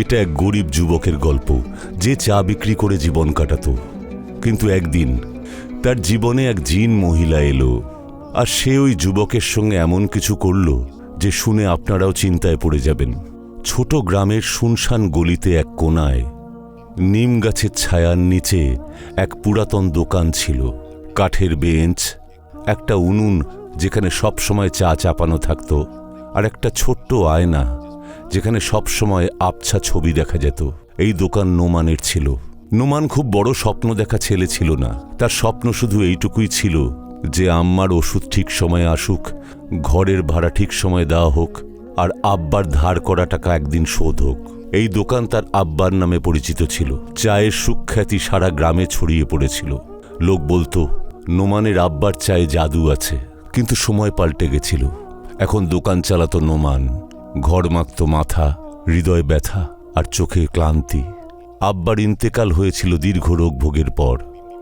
এটা এক গরিব যুবকের গল্প, যে চা বিক্রি করে জীবন কাটাতো। কিন্তু একদিন তার জীবনে এক জিন মহিলা এলো, আর সে ওই যুবকের সঙ্গে এমন কিছু করল যে শুনে আপনারাও চিন্তায় পড়ে যাবেন। ছোট গ্রামের শুনশান গলিতে এক কোনায় নিম গাছের ছায়ার নিচে এক পুরাতন দোকান ছিল। কাঠের বেঞ্চ, একটা উনুন যেখানে সবসময় চা চাপানো থাকতো আর একটা ছোট্ট আয়না যেখানে সবসময় আবছা ছবি দেখা যেত। এই দোকান নোমানের ছিল। নোমান খুব বড় স্বপ্ন দেখা ছেলে ছিল না। তার স্বপ্ন শুধু এইটুকুই ছিল যে আম্মার ওষুধ ঠিক সময়ে আসুক, ঘরের ভাড়া ঠিক সময়ে দেওয়া হোক। আর আব্বার ধার করা টাকা একদিন শোধ হোক। এই দোকান তার আব্বার নামে পরিচিত ছিল। চায়ের সুখ্যাতি সারা গ্রামে ছড়িয়ে পড়েছিল। লোক বলতো, নোমানের আব্বার চায়ে জাদু আছে, কিন্তু সময় পাল্টে গেছিল। এখন দোকান চালাতো নোমান। ঘর মাখত মাথা, হৃদয় ব্যথা আর চোখে ক্লান্তি। আব্বার ইন্তেকাল হয়েছিল দীর্ঘ রোগ ভোগের পর।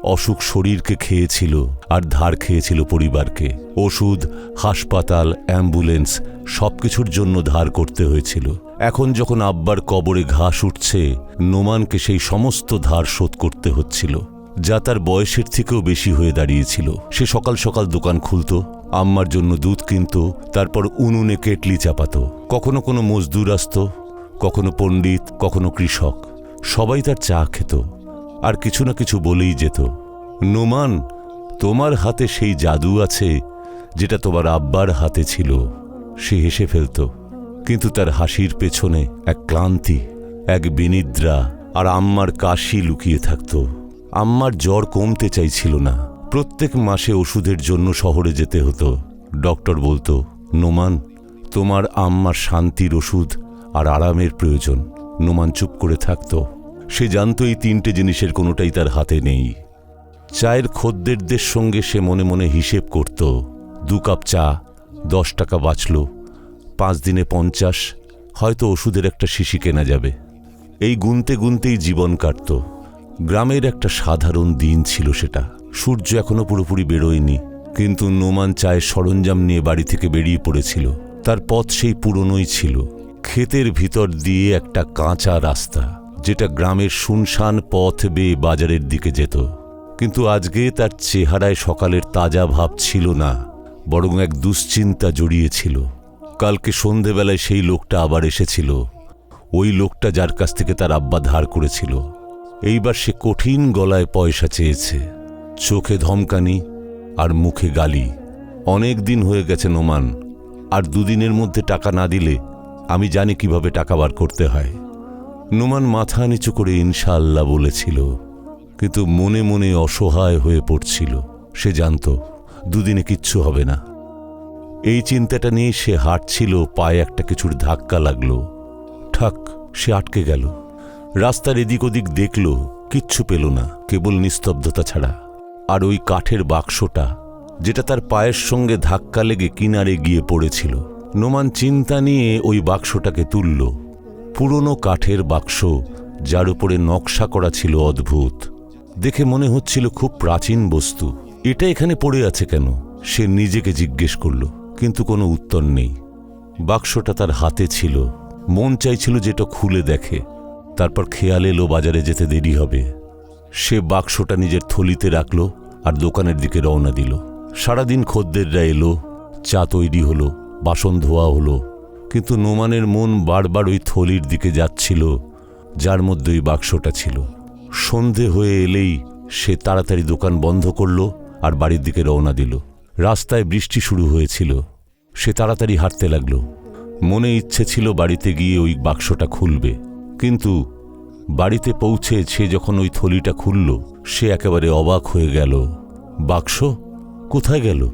অসুখ শরীরকে খেয়েছিল আর ধার খেয়েছিল পরিবারকে। ওষুধ, হাসপাতাল, অ্যাম্বুলেন্স সবকিছুর জন্য ধার করতে হয়েছিল। এখন যখন আব্বার কবরে ঘাস উঠছে, নোমানকে সেই সমস্ত ধার শোধ করতে হচ্ছিল, যা তার বয়সের থেকেও বেশি হয়ে দাঁড়িয়েছিল। সে সকাল সকাল দোকান খুলত, আম্মার জন্য দুধ কিনত, তারপর উনুনে কেটলি চাপাত। কখনো কোনো মজদুর আসত, কখনো পণ্ডিত, কখনো কৃষক। সবাই তার চা খেত। আর কিছু না কিছু বলেই যেত। নোমান, তোমার হাতে সেই জাদু আছে যেটা তোমার আব্বার হাতে ছিল। সে হেসে ফেলত, কিন্তু তার হাসির পেছনে এক ক্লান্তি, এক বিনিদ্রা আর আম্মার কাশি লুকিয়ে থাকত। আম্মার জ্বর কমতে চাইছিল না। প্রত্যেক মাসে ওষুধের জন্য শহরে যেতে হতো। ডক্টর বলতো, নোমান, তোমার আম্মার শান্তির ওষুধ আর আরামের প্রয়োজন। নোমান চুপ করে থাকত। সে জানত এই তিনটে জিনিসের কোনোটাই তার হাতে নেই। চায়ের খদ্দেরদের সঙ্গে সে মনে মনে হিসেব করত, দু কাপ চা, দশ টাকা বাঁচল, পাঁচ দিনে পঞ্চাশ, হয়তো ওষুধের একটা শিশি কেনা যাবে। এই গুনতে গুনতেই জীবন কাটত। গ্রামের একটা সাধারণ দিন ছিল সেটা। সূর্য এখনও পুরোপুরি বেরোয়নি, কিন্তু নোমান চায়ের সরঞ্জাম নিয়ে বাড়ি থেকে বেরিয়ে পড়েছিল। তার পথ সেই পুরনোই ছিল। ক্ষেতের ভিতর দিয়ে একটা কাঁচা রাস্তা। যেটা গ্রামের শুনশান পথ বেয়ে বাজারের দিকে যেত। কিন্তু আজকে তার চেহারায় সকালের তাজা ভাব ছিল না, বরং এক দুশ্চিন্তা জড়িয়েছিল। কালকে সন্ধেবেলায় সেই লোকটা আবার এসেছিল। ওই লোকটা যার কাছ থেকে তার আব্বা ধার করেছিল। এইবার সে কঠিন গলায় পয়সা চেয়েছে। চোখে ধমকানি আর মুখে গালি। অনেক দিন হয়ে গেছে নোমান, আর দুদিনের মধ্যে টাকা না দিলে আমি জানি কীভাবে টাকা বার করতে হয়। নোমান মাথা নিচু করে ইনশাআল্লাহ বলেছিল, কিন্তু মনে মনে অসহায় হয়ে পড়ছিল। সে জানত, দুদিনে কিচ্ছু হবে না। এই চিন্তাটা নিয়ে সে হাঁটছিল, পায়ে একটা কিছুর ধাক্কা লাগল। ঠাক, সে আটকে গেল। রাস্তার এদিক ওদিক দেখল, কিচ্ছু পেল না, কেবল নিস্তব্ধতা ছাড়া। আর ওই কাঠের বাক্সটা, যেটা তার পায়ের সঙ্গে ধাক্কা লেগে কিনারে গিয়ে পড়েছিল। নোমান চিন্তা নিয়ে ওই বাক্সটাকে তুলল। পুরনো কাঠের বাক্স যার উপরে নকশা করা ছিল অদ্ভুত। দেখে মনে হচ্ছিল খুব প্রাচীন বস্তু। এটা এখানে পড়ে আছে কেন? সে নিজেকে জিজ্ঞেস করল, কিন্তু কোনো উত্তর নেই। বাক্সটা তার হাতে ছিল। মন চাইছিল যেটা খুলে দেখে। তারপর খেয়াল এলো বাজারে যেতে দেরি হবে। সে বাক্সটা নিজের থলিতে রাখল আর দোকানের দিকে রওনা দিল। সারাদিন খদ্দেররা এলো, চা তৈরি হলো, বাসন ধোয়া হলো কিন্তু নোমানের মন বারবার ওই থলির দিকে যাচ্ছিল, যার মধ্যে ওই বাক্সটা ছিল। সন্ধে হয়ে এলেই সে তাড়াতাড়ি দোকান বন্ধ করল আর বাড়ির দিকে রওনা দিল। রাস্তায় বৃষ্টি শুরু হয়েছিল। সে তাড়াতাড়ি হাঁটতে লাগল। মনে ইচ্ছে ছিল বাড়িতে গিয়ে ওই বাক্সটা খুলবে। কিন্তু বাড়িতে পৌঁছে সে যখন ওই থলিটা খুলল, সে একেবারে অবাক হয়ে গেল। বাক্স? কোথায় গেল?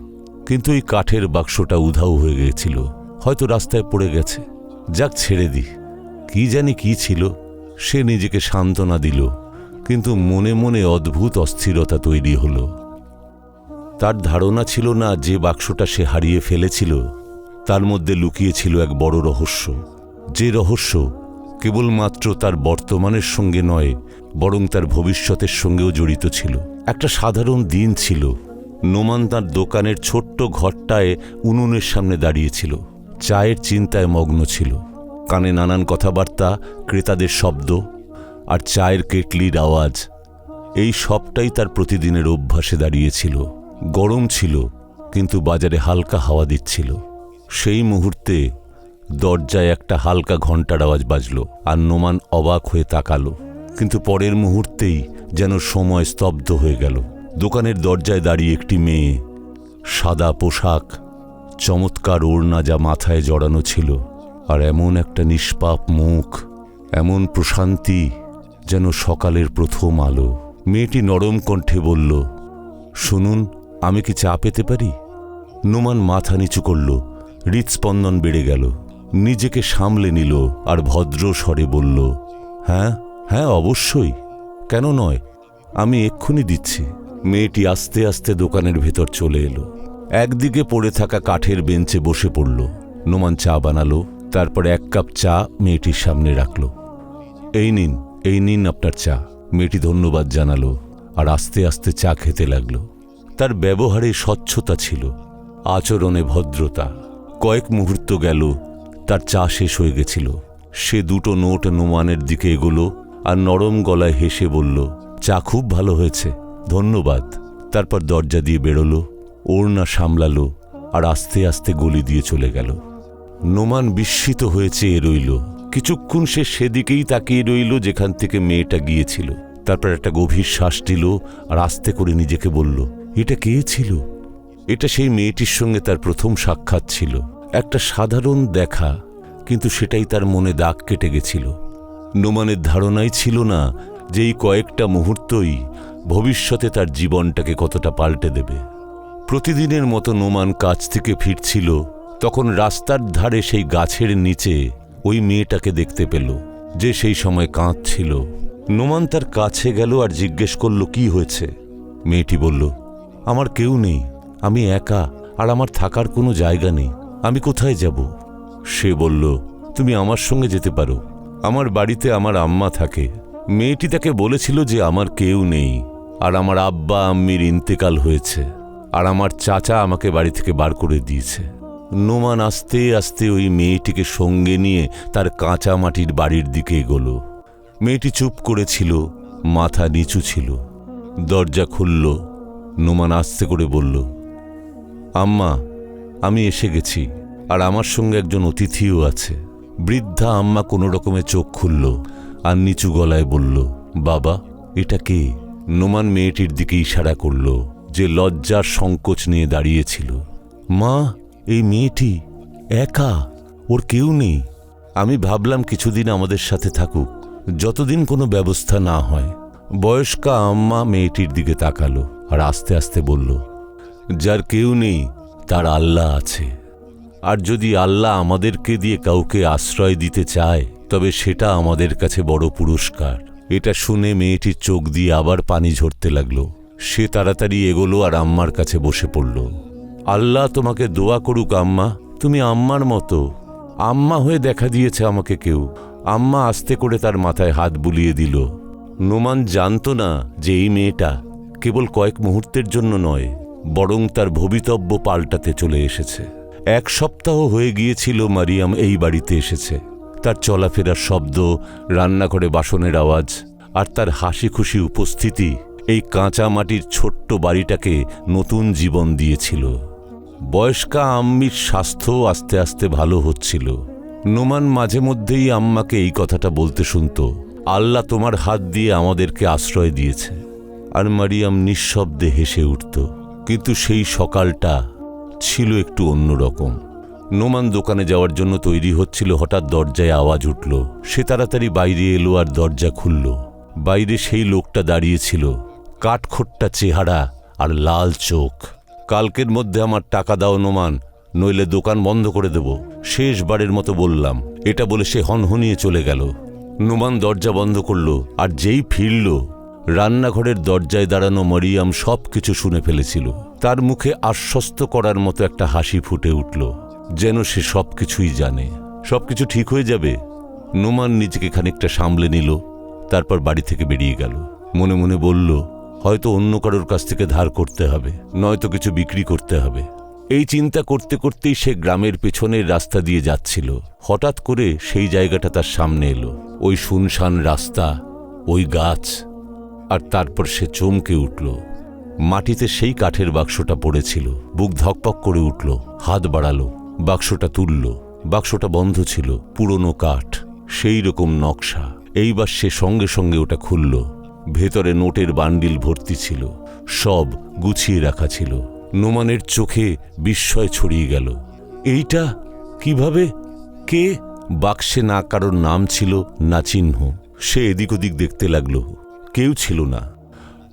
কিন্তু ওই কাঠের বাক্সটা উধাও হয়ে গিয়েছিল। হয়তো রাস্তায় পড়ে গেছে। যাক ছেড়ে দি। কি জানি কি ছিল, সে নিজেকে সান্ত্বনা দিল, কিন্তু মনে মনে অদ্ভুত অস্থিরতা তৈরি হলো। তার ধারণা ছিল না যে বাক্সটা সে হারিয়ে ফেলেছিল, তার মধ্যে লুকিয়ে ছিল এক বড় রহস্য। যে রহস্য কেবলমাত্র তার বর্তমানের সঙ্গে নয়, বরং তার ভবিষ্যতের সঙ্গেও জড়িত ছিল। একটা সাধারণ দিন ছিল। নোমান তার দোকানের ছোট্ট ঘরটায় উনুনের সামনে দাঁড়িয়েছিল চায়ের চিন্তায় মগ্ন ছিল। কানে নানান কথাবার্তা, ক্রেতাদের শব্দ আর চায়ের কেটলির আওয়াজ। এই সবটাই তার প্রতিদিনের অভ্যাসে দাঁড়িয়েছিল। গরম ছিল, কিন্তু বাজারে হালকা হাওয়া দিচ্ছিল। সেই মুহূর্তে দরজায় একটা হালকা ঘণ্টার আওয়াজ বাজল আর নোমান অবাক হয়ে তাকালো। কিন্তু পরের মুহূর্তেই যেন সময় স্তব্ধ হয়ে গেল। দোকানের দরজায় দাঁড়িয়ে একটি মেয়ে সাদা পোশাক চমৎকার ওড়না যা মাথায় জড়ানো ছিল, আর এমন একটা নিষ্পাপ মুখ, এমন প্রশান্তি যেন সকালের প্রথম আলো। মেয়েটি নরম কণ্ঠে বলল, শুনুন, আমি কি চা পেতে পারি? নোমান মাথা নিচু করল, হৃৎস্পন্দন বেড়ে গেল, নিজেকে সামলে নিল আর ভদ্র স্বরে বলল হ্যাঁ হ্যাঁ অবশ্যই। কেন নয়? আমি এক্ষুনি দিচ্ছি। মেয়েটি আস্তে আস্তে দোকানের ভেতর চলে এলো। একদিকে পড়ে থাকা কাঠের বেঞ্চে বসে পড়ল। নোমান চা বানালো, তারপর এক কাপ চা মেয়েটির সামনে রাখল। এই নিন এই নিন আপনার চা, মেয়েটি ধন্যবাদ জানালো আর আস্তে আস্তে চা খেতে লাগল। তার ব্যবহারে স্বচ্ছতা ছিল, আচরণে ভদ্রতা। কয়েক মুহূর্ত গেল, তার চা শেষ হয়ে গেছিল। সে দুটো নোট নোমানের দিকে এগোলো আর নরম গলায় হেসে বলল, চা খুব ভালো হয়েছে, ধন্যবাদ। তারপর দরজা দিয়ে বেরোলো। ওড়না সামলালো আর আস্তে আস্তে গলি দিয়ে চলে গেল। নোমান বিস্মিত হয়ে চেয়ে রইল। কিছুক্ষণ সে সেদিকেই তাকিয়ে রইল, যেখান থেকে মেয়েটা গিয়েছিল। তারপর একটা গভীর শ্বাস দিল আর আস্তে করে নিজেকে বলল, এটা কে ছিল? এটা সেই মেয়েটির সঙ্গে তার প্রথম সাক্ষাৎ ছিল। একটা সাধারণ দেখা, কিন্তু সেটাই তার মনে দাগ কেটে গেছিল। নোমানের ধারণাই ছিল না যে এই কয়েকটা মুহূর্তই ভবিষ্যতে তার জীবনটাকে কতটা পাল্টে দেবে। প্রতিদিনের মতো নোমান কাজ থেকে ফিরছিল, তখন রাস্তার ধারে সেই গাছের নিচে ওই মেয়েটাকে দেখতে পেল, যে সেই সময় কাঁদছিল। নোমান তার কাছে গেল আর জিজ্ঞেস করল, কি হয়েছে? মেয়েটি বলল, আমার কেউ নেই, আমি একা, আর আমার থাকার কোনো জায়গা নেই, আমি কোথায় যাব? সে বলল, তুমি আমার সঙ্গে যেতে পারো, আমার বাড়িতে আমার আম্মা থাকে। মেয়েটি তাকে বলেছিল যে আমার কেউ নেই, আর আমার আব্বা আম্মির ইন্তেকাল হয়েছে। আর আমার চাচা আমাকে বাড়ি থেকে বার করে দিয়েছে। নোমান আস্তে আস্তে ওই মেয়েটিকে সঙ্গে নিয়ে তার কাঁচা মাটির বাড়ির দিকে এগোলো। মেয়েটি চুপ করেছিল, মাথা নিচু ছিল। দরজা খুলল, নোমান আস্তে করে বলল, আম্মা, আমি এসে গেছি, আর আমার সঙ্গে একজন অতিথিও আছে। বৃদ্ধা আম্মা কোনো রকমে চোখ খুলল, আর নিচু গলায় বলল, বাবা, এটা কে? নোমান মেয়েটির দিকে ইশারা করল যে লজ্জার সংকোচ নিয়ে দাঁড়িয়েছিল। মা, এই মেয়েটি একা, ওর কেউ নেই। আমি ভাবলাম কিছুদিন আমাদের সাথে থাকুক, যতদিন কোনো ব্যবস্থা না হয়। বয়স্কা আম্মা মেয়েটির দিকে তাকালো আর আস্তে আস্তে বলল, যার কেউ নেই, তার আল্লাহ আছে। আর যদি আল্লাহ আমাদেরকে দিয়ে কাউকে আশ্রয় দিতে চায়, তবে সেটা আমাদের কাছে বড় পুরস্কার। এটা শুনে মেয়েটির চোখ দিয়ে আবার পানি ঝরতে লাগল। সে তাড়াতাড়ি এগোলো আর আম্মার কাছে বসে পড়ল। আল্লাহ তোমাকে দোয়া করুক, আম্মা। তুমি আম্মার মতো। আম্মা হয়ে দেখা দিয়েছে আমাকে কেউ। আম্মা আস্তে করে তার মাথায় হাত বুলিয়ে দিল। নোমান জানতো না যে এই মেয়েটা কেবল কয়েক মুহূর্তের জন্য নয়, বরং তার ভবিতব্য পাল্টাতে চলে এসেছে। এক সপ্তাহ হয়ে গিয়েছিল মারিয়াম এই বাড়িতে এসেছে। তার চলাফেরার শব্দ, রান্নাঘরে বাসনের আওয়াজ আর তার হাসি খুশি উপস্থিতি এই কাঁচা মাটির ছোট্ট বাড়িটাকে নতুন জীবন দিয়েছিল। বয়স্কা আম্মির স্বাস্থ্য আস্তে আস্তে ভালো হচ্ছিল। নোমান মাঝে মধ্যেই আম্মাকে এই কথাটা বলতে শুনত, আল্লাহ তোমার হাত দিয়ে আমাদেরকে আশ্রয় দিয়েছে। আর মারিয়াম নিঃশব্দে হেসে উঠত, কিন্তু সেই সকালটা ছিল একটু অন্যরকম। নোমান দোকানে যাওয়ার জন্য তৈরি হচ্ছিল, হঠাৎ দরজায় আওয়াজ উঠল। সে তাড়াতাড়ি বাইরে এলো আর দরজা খুলল। বাইরে সেই লোকটা দাঁড়িয়েছিল কাঠখোট্টা চেহারা আর লাল চোখ। কালকের মধ্যে আমার টাকা দাও নোমান নইলে দোকান বন্ধ করে দেব। শেষবারের মতো বললাম, এটা বলে সে হনহনিয়ে চলে গেল। নোমান দরজা বন্ধ করল আর যেই ফিরল, রান্নাঘরের দরজায় দাঁড়ানো মরিয়াম সব কিছু শুনে ফেলেছিল। তার মুখে আশ্বস্ত করার মতো একটা হাসি ফুটে উঠল, যেন সে সব কিছুই জানে। সবকিছু ঠিক হয়ে যাবে? নোমান নিজেকে খানিকটা সামলে নিল, তারপর বাড়ি থেকে বেরিয়ে গেল। মনে মনে বলল হয়তো অন্য কারোর কাছ থেকে ধার করতে হবে, নয়তো কিছু বিক্রি করতে হবে। এই চিন্তা করতে করতেই সে গ্রামের পেছনের রাস্তা দিয়ে যাচ্ছিল। হঠাৎ করে সেই জায়গাটা তার সামনে এলো। ওই শুনশান রাস্তা, ওই গাছ, আর তারপর সে চমকে উঠল। মাটিতে সেই কাঠের বাক্সটা পড়েছিল। বুক ধকপক করে উঠল, হাত বাড়ালো, বাক্সটা তুলল। বাক্সটা বন্ধ ছিল, পুরনো কাঠ, সেই রকম নকশা। এইবার সে সঙ্গে সঙ্গে ওটা খুলল। ভেতরে নোটের বান্ডিল ভর্তি ছিল, সব গুছিয়ে রাখা ছিল। নোমানের চোখে বিস্ময় ছড়িয়ে গেল। এইটা কীভাবে? কে? বাক্সে না কারোর নাম ছিল, না চিহ্ন। সে এদিক ওদিক দেখতে লাগল। কেউ ছিল না।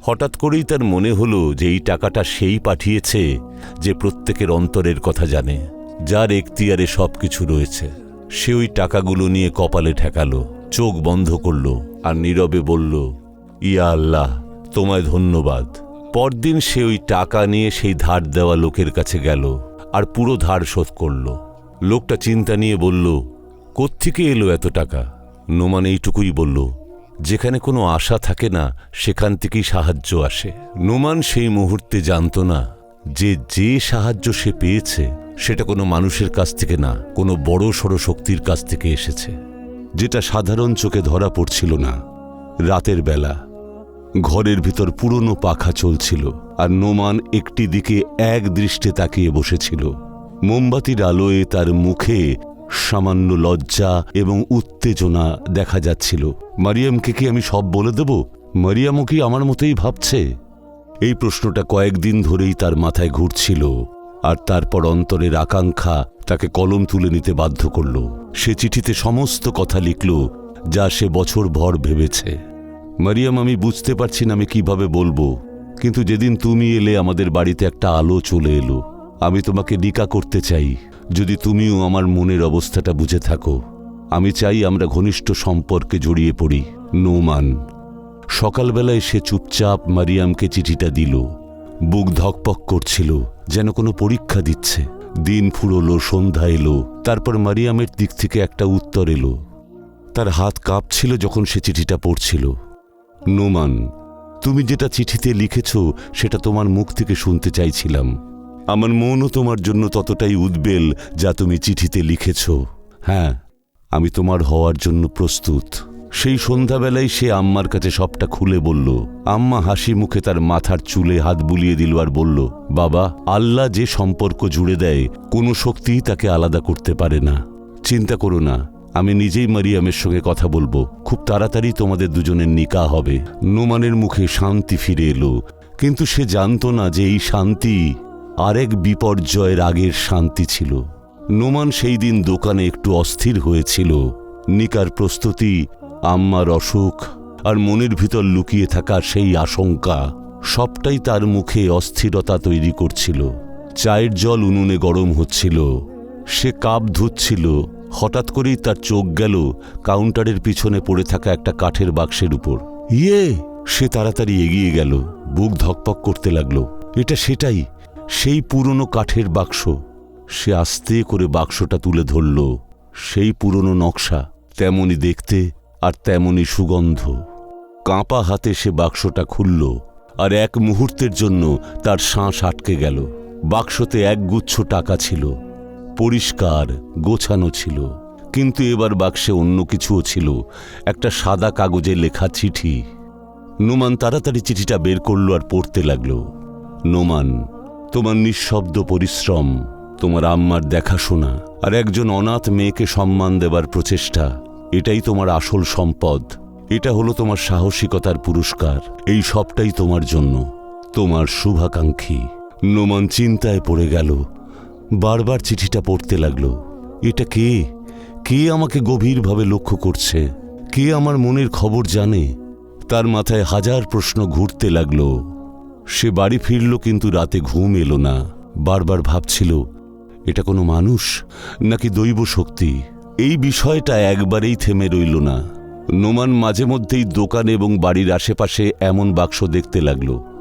হঠাৎ করেই তার মনে হলো যে এই টাকাটা সেই পাঠিয়েছে যে প্রত্যেকের অন্তরের কথা জানে, যার এখতিয়ারে সবকিছু রয়েছে। সে ওই টাকাগুলো নিয়ে কপালে ঠেকালো, চোখ বন্ধ করল আর নীরবে বলল ইয়া আল্লাহ, তোমায় ধন্যবাদ। পরদিন সে ওই টাকা নিয়ে সেই ধার দেওয়া লোকের কাছে গেল আর পুরো ধার শোধ করল। লোকটা চিন্তা নিয়ে বলল, কোত্থেকে এলো এত টাকা? নোমান এইটুকুই বলল, যেখানে কোনো আশা থাকে না, সেখান থেকেই সাহায্য আসে। নোমান সেই মুহূর্তে জানত না যে যে সাহায্য সে পেয়েছে, সেটা কোনো মানুষের কাছ থেকে না, কোনো বড় সড়ো শক্তির কাছ থেকে এসেছে। যেটা সাধারণ চোখে ধরা পড়ছিল না। রাতের বেলা ঘরের ভিতর পুরনো পাখা চলছিল আর নোমান একটি দিকে এক দৃষ্টে তাকিয়ে বসেছিল। মোমবাতির আলোয় তার মুখে সামান্য লজ্জা এবং উত্তেজনা দেখা যাচ্ছিল। মারিয়ামকে কি আমি সব বলে দেব? মারিয়ামও কি আমার মতোই ভাবছে? এই প্রশ্নটা কয়েকদিন ধরেই তার মাথায় ঘুরছিল আর তারপর অন্তরের আকাঙ্ক্ষা তাকে কলম তুলে নিতে বাধ্য করল। সে চিঠিতে সমস্ত কথা লিখল যা সে বছর ভর ভেবেছে। মারিয়াম, আমি বুঝতে পারছি না আমি কীভাবে বলব। কিন্তু যেদিন তুমি এলে, আমাদের বাড়িতে একটা আলো চলে এলো। আমি তোমাকে নিকা করতে চাই। যদি তুমিও আমার মনের অবস্থাটা বুঝে থাকো। আমি চাই আমরা ঘনিষ্ঠ সম্পর্কে জড়িয়ে পড়ি। নোমান, সকালবেলায় সে চুপচাপ মারিয়ামকে চিঠিটা দিল। বুক ধকপক করছিল, যেন কোনো পরীক্ষা দিচ্ছে। দিন ফুরলো, সন্ধ্যা এলো। তারপর মারিয়ামের দিক থেকে একটা উত্তর এলো। তার হাত কাঁপছিল যখন সে চিঠিটা পড়ছিল। নোমান, তুমি যেটা চিঠিতে লিখেছ, সেটা তোমার মুখ থেকে শুনতে চাইছিলাম। আমার মনও তোমার জন্য ততটাই উদ্বেল যা তুমি চিঠিতে লিখেছ। হ্যাঁ আমি তোমার হওয়ার জন্য প্রস্তুত। সেই সন্ধ্যাবেলায় সে আম্মার কাছে সবটা খুলে বলল। আম্মা হাসি মুখে তার মাথার চুলে হাত বুলিয়ে দিল আর বলল, বাবা, আল্লাহ যে সম্পর্ক জুড়ে দেয়, কোনো শক্তিই তাকে আলাদা করতে পারে না। চিন্তা করো না আমি নিজেই মারিয়ামের সঙ্গে কথা বলব। খুব তাড়াতাড়ি তোমাদের দুজনের নিকা হবে। নোমানের মুখে শান্তি ফিরে এলো। কিন্তু সে জানতো না যে এই শান্তি আরেক বিপর্যয়ের আগের শান্তি ছিল। নোমান সেই দিন দোকানে একটু অস্থির হয়েছিল। নিকার প্রস্তুতি, আম্মার অসুখ আর মনের ভিতর লুকিয়ে থাকা সেই আশঙ্কা সবটাই তার মুখে অস্থিরতা তৈরি করছিল। চায়ের জল উনুনে গরম হচ্ছিল। সে কাপ ধুচ্ছিল। হঠাৎ করেই তার চোখ গেল কাউন্টারের পিছনে পড়ে থাকা একটা কাঠের বাক্সের উপর। ইয়ে! সে তাড়াতাড়ি এগিয়ে গেল, বুক ধকপক করতে লাগল। এটা সেটাই, সেই পুরনো কাঠের বাক্স। সে আস্তে করে বাক্সটা তুলে ধরল, সেই পুরনো নকশা, তেমনি দেখতে আর তেমনি সুগন্ধ। কাঁপা হাতে সে বাক্সটা খুলল, আর এক মুহূর্তের জন্য তার শ্বাস আটকে গেল। বাক্সতে একগুচ্ছ টাকা ছিল। পরিষ্কার, গোছানো ছিল। কিন্তু এবার বাক্সে অন্য কিছুও ছিল। একটা সাদা কাগজে লেখা চিঠি। নোমান তাড়াতাড়ি চিঠিটা বের করল আর পড়তে লাগল। নোমান, তোমার নিঃশব্দ পরিশ্রম, তোমার আম্মার দেখাশোনা আর একজন অনাথ মেয়েকে সম্মান দেবার প্রচেষ্টা, এটাই তোমার আসল সম্পদ। এটা হলো তোমার সাহসিকতার পুরস্কার। এই সবটাই তোমার জন্য। তোমার শুভাকাঙ্ক্ষী। নোমান চিন্তায় পড়ে গেল। বারবার চিঠিটা পড়তে লাগল। এটা কে? কে আমাকে গভীরভাবে লক্ষ্য করছে? কে আমার মনের খবর জানে? তার মাথায় হাজার প্রশ্ন ঘুরতে লাগল। সে বাড়ি ফিরল কিন্তু রাতে ঘুম এলো না। বারবার ভাবছিল, এটা কোনো মানুষ নাকি দৈব শক্তি? এই বিষয়টা একবারেই থেমে রইল না। নোমান মাঝে মধ্যেই দোকান এবং বাড়ির আশেপাশে এমন বাক্স দেখতে লাগল।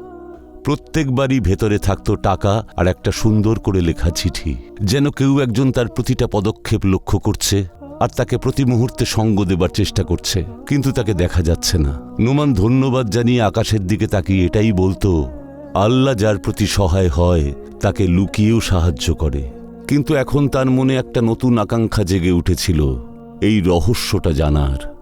প্রত্যেকবারই ভেতরে থাকতো টাকা আর একটা সুন্দর করে লেখা চিঠি। যেন কেউ একজন তার প্রতিটা পদক্ষেপ লক্ষ্য করছে আর তাকে প্রতি মুহূর্তে সঙ্গ দেবার চেষ্টা করছে। কিন্তু তাকে দেখা যাচ্ছে না। নোমান ধন্যবাদ জানিয়ে আকাশের দিকে তাকিয়ে এটাই বলতো, আল্লাহ যার প্রতি সহায় হয়, তাকে লুকিয়েও সাহায্য করে। কিন্তু এখন তার মনে একটা নতুন আকাঙ্ক্ষা জেগে উঠেছিল, এই রহস্যটা জানার।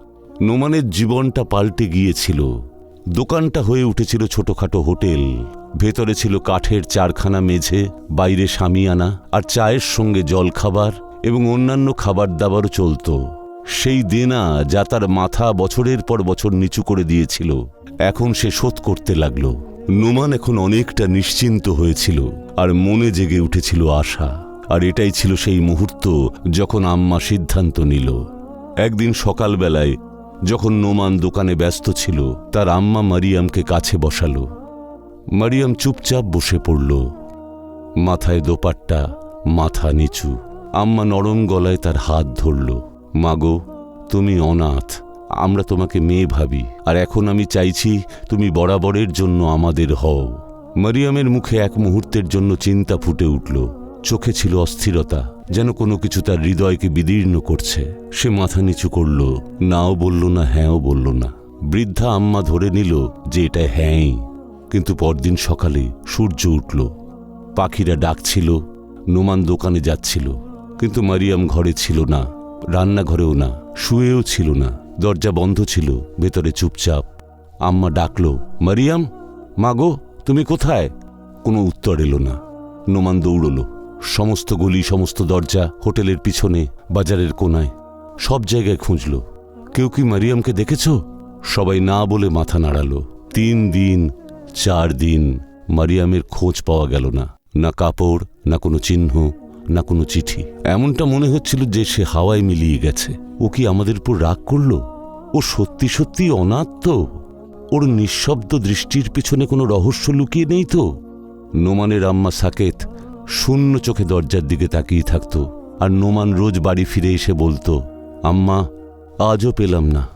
নোমানের জীবনটা পাল্টে গিয়েছিল। দোকানটা হয়ে উঠেছিল ছোটখাটো হোটেল। ভেতরে ছিল কাঠের চারখানা মেঝে, বাইরে সামিয়ানা আর চায়ের সঙ্গে জলখাবার এবং অন্যান্য খাবার দাবারও চলত। সেই দেনা যা তার মাথা বছরের পর বছর নিচু করে দিয়েছিল, এখন সে শোধ করতে লাগল। নোমান এখন অনেকটা নিশ্চিন্ত হয়েছিল আর মনে জেগে উঠেছিল আশা। আর এটাই ছিল সেই মুহূর্ত যখন আম্মা সিদ্ধান্ত নিল। একদিন সকালবেলায় যখন নোমান দোকানে ব্যস্ত ছিল, তার আম্মা মারিয়ামকে কাছে বসালো। মারিয়াম চুপচাপ বসে পড়ল। মাথায় দোপাট্টা, মাথা নিচু। আম্মা নরম গলায় তার হাত ধরল। মাগো, তুমি অনাথ। আমরা তোমাকে মেয়ে ভাবি, আর এখন আমি চাইছি তুমি বরাবরের জন্য আমাদের হও। মারিয়ামের মুখে এক মুহূর্তের জন্য চিন্তা ফুটে উঠল। চোখে ছিল অস্থিরতা, যেন কোনো কিছু তার হৃদয়কে বিদীর্ণ করছে। সে মাথা নিচু করল, নাও বলল না, হ্যাঁও বলল না। বৃদ্ধা আম্মা ধরে নিল যে এটা হ্যাঁই। কিন্তু পরদিন সকালে সূর্য উঠল। পাখিরা ডাকছিল, নোমান দোকানে যাচ্ছিল। কিন্তু মারিয়াম ঘরে ছিল না, রান্নাঘরেও না, শুয়েও ছিল না। দরজা বন্ধ ছিল, ভেতরে চুপচাপ। আম্মা ডাকল, মারিয়াম মাগো তুমি কোথায়? কোনো উত্তর এলো না। নোমান দৌড়ল। সমস্ত গলি, সমস্ত দরজা, হোটেলের পিছনে, বাজারের কোনায়, সব জায়গায় খুঁজল। কেউ কি মারিয়ামকে দেখেছ? সবাই না বলে মাথা নাড়ালো। তিন দিন, চার দিন মারিয়ামের খোঁজ পাওয়া গেল না। না কাপড়, না কোনো চিহ্ন, না কোনো চিঠি। এমনটা মনে হচ্ছিল যে সে হাওয়ায় মিলিয়ে গেছে। ও কি আমাদের উপর রাগ করল? ও সত্যি সত্যি অনাথ তো? ওর নিঃশব্দ দৃষ্টির পিছনে কোনো রহস্য লুকিয়ে নেই তো? নোমানের আম্মা সাকেত শূন্য চোখে দরজার দিকে তাকিয়ে থাকত আর নোমান রোজ বাড়ি ফিরে এসে বলতো, আম্মা, আজও পেলাম না।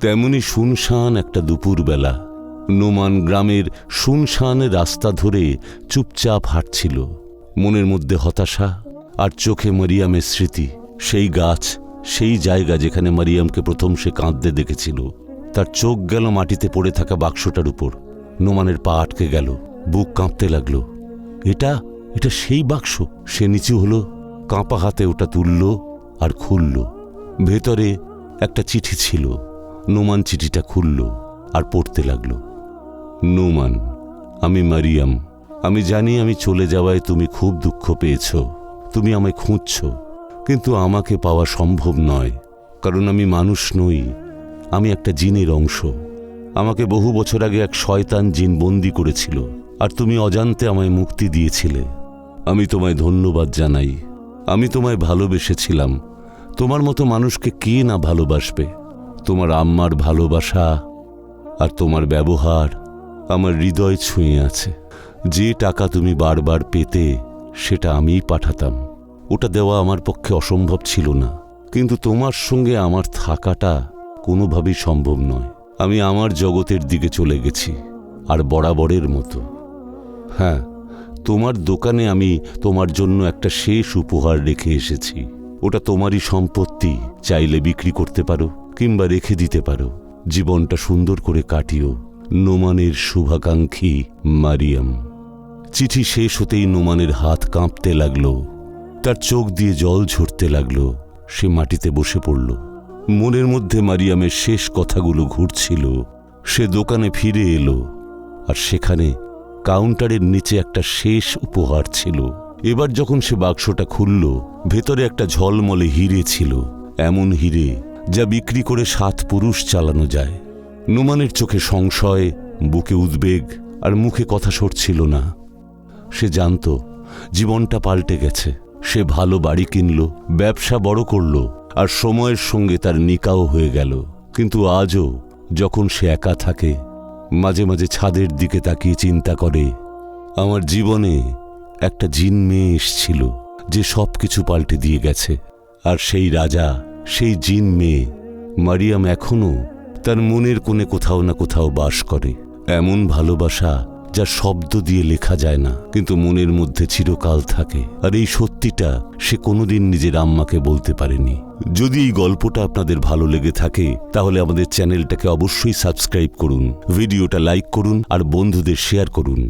তেমনি শুনশান একটা দুপুরবেলা, নোমান গ্রামের শুনশান রাস্তা ধরে চুপচাপ হাঁটছিল। মনের মধ্যে হতাশা আর চোখে মারিয়ামের স্মৃতি, সেই গাছ, সেই জায়গা যেখানে মারিয়ামকে প্রথম সে কাঁদতে দেখেছিল। তার চোখ গেল মাটিতে পড়ে থাকা বাক্সটার উপর। নোমানের পা আটকে গেল, বুক কাঁপতে লাগল। এটা এটা সেই বাক্স। সে নিচু হলো, কাঁপা হাতে ওটা তুলল আর খুলল। ভেতরে একটা চিঠি ছিল, নোমান চিঠিটা খুলল আর পড়তে লাগল। নোমান, আমি মারিয়াম, আমি জানি আমি চলে যাওয়ায় তুমি খুব দুঃখ পেয়েছ, তুমি আমায় খুঁজছ, কিন্তু আমাকে পাওয়া সম্ভব নয়, কারণ আমি মানুষ নই, আমি একটা জিনের অংশ। আমাকে বহু বছর আগে এক শয়তান জিন বন্দি করেছিল, আর তুমি অজান্তে আমায় মুক্তি দিয়েছিলে। আমি তোমায় ধন্যবাদ জানাই। আমি তোমায় ভালোবেসেছিলাম। তোমার মতো মানুষকে কে না ভালোবাসবে? তোমার আম্মার ভালোবাসা আর তোমার ব্যবহার আমার হৃদয় ছুঁয়ে আছে। যে টাকা তুমি বারবার পেতে, সেটা আমিই পাঠাতাম। ওটা দেওয়া আমার পক্ষে অসম্ভব ছিল না। কিন্তু তোমার সঙ্গে আমার থাকাটা কোনোভাবেই সম্ভব নয়। আমি আমার জগতের দিকে চলে গেছি, আর বরাবরের মতো। হ্যাঁ তোমার দোকানে আমি তোমার জন্য একটা শেষ উপহার রেখে এসেছি। ওটা তোমারই সম্পত্তি, চাইলে বিক্রি করতে পারো কিংবা রেখে দিতে পারো। জীবনটা সুন্দর করে কাটিও। নোমানের শুভাকাঙ্ক্ষী মারিয়াম। চিঠি শেষ হতেই নোমানের হাত কাঁপতে লাগল। তার চোখ দিয়ে জল ঝরতে লাগল। সে মাটিতে বসে পড়ল। মনের মধ্যে মারিয়ামের শেষ কথাগুলো ঘুরছিল। সে দোকানে ফিরে এলো। আর সেখানে কাউন্টারের নিচে একটা শেষ উপহার ছিল। এবার যখন সে বাক্সটা খুলল, ভেতরে একটা ঝলমলে হিরে ছিল, এমন হিরে যা বিক্রি করে সাত পুরুষ চালানো যায়। নোমানের চোখে সংশয়, বুকে উদ্বেগ, আর মুখে কথা সরছিল না। সে জানত, জীবনটা পাল্টে গেছে। সে ভালো বাড়ি কিনল, ব্যবসা বড় করল, আর সময়ের সঙ্গে তার নিকাও হয়ে গেল। কিন্তু আজও যখন সে একা থাকে মাঝে মাঝে ছাদের দিকে তাকিয়ে চিন্তা করে। আমার জীবনে একটা জিন মেয়ে এসছিল, যে সব কিছু পাল্টে দিয়ে গেছে। আর সেই রাজা, সেই জিন মেয়ে, মারিয়াম এখনও তার মনের কোণে কোথাও না কোথাও বাস করে। এমন ভালোবাসা যা শব্দ দিয়ে লেখা যায় না, কিন্তু মনের মধ্যে চিরকাল থাকে। আর এই সত্যিটা সে কোনোদিন নিজের আম্মাকে বলতে পারেনি। যদি এই গল্পটা আপনাদের ভালো লেগে থাকে, তাহলে আমাদের চ্যানেলটাকে অবশ্যই সাবস্ক্রাইব করুন, ভিডিওটা লাইক করুন, আর বন্ধুদের শেয়ার করুন।